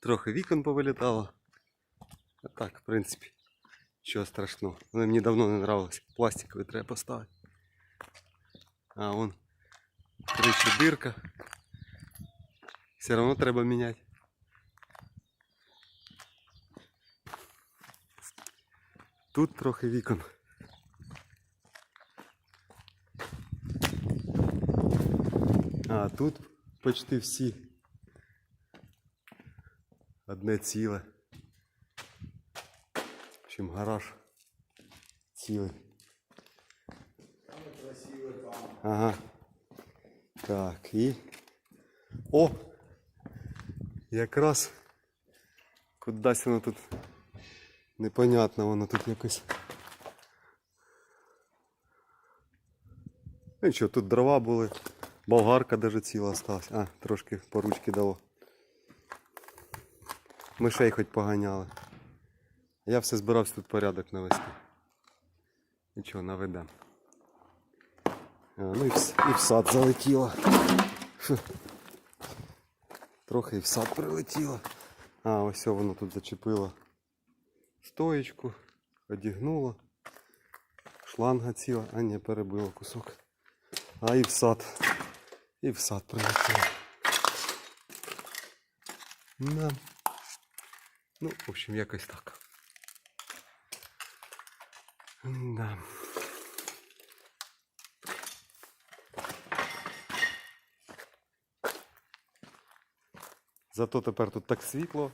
Трохи вікон повилітало. А так, в принципі, нічого страшного. Вони мені давно не нравились. Пластикові треба поставити. А вон кричі дирка. Все одно треба міняти. Тут трохи вікон. А тут почти всі. Одне ціле. Общем, гараж цілий. Ага. Так, і. О! Якраз кудись воно тут непонятно, воно тут якось. Ну нічого, тут дрова були, болгарка даже ціла осталась. А, трошки по ручки дало. Мишей хоч поганяли. Я все збирався тут порядок навести. Нічого, наведем. А, ну і в, і в сад залетіло. Трохи і в сад прилетіло. А, ось воно тут зачепило стоечку, одягнуло. Шланга ціла, а ні, перебило кусок. А і в сад. І в сад прилетіло. Да. Ну, в общем, якось так. Да. Зато тепер тут так світло.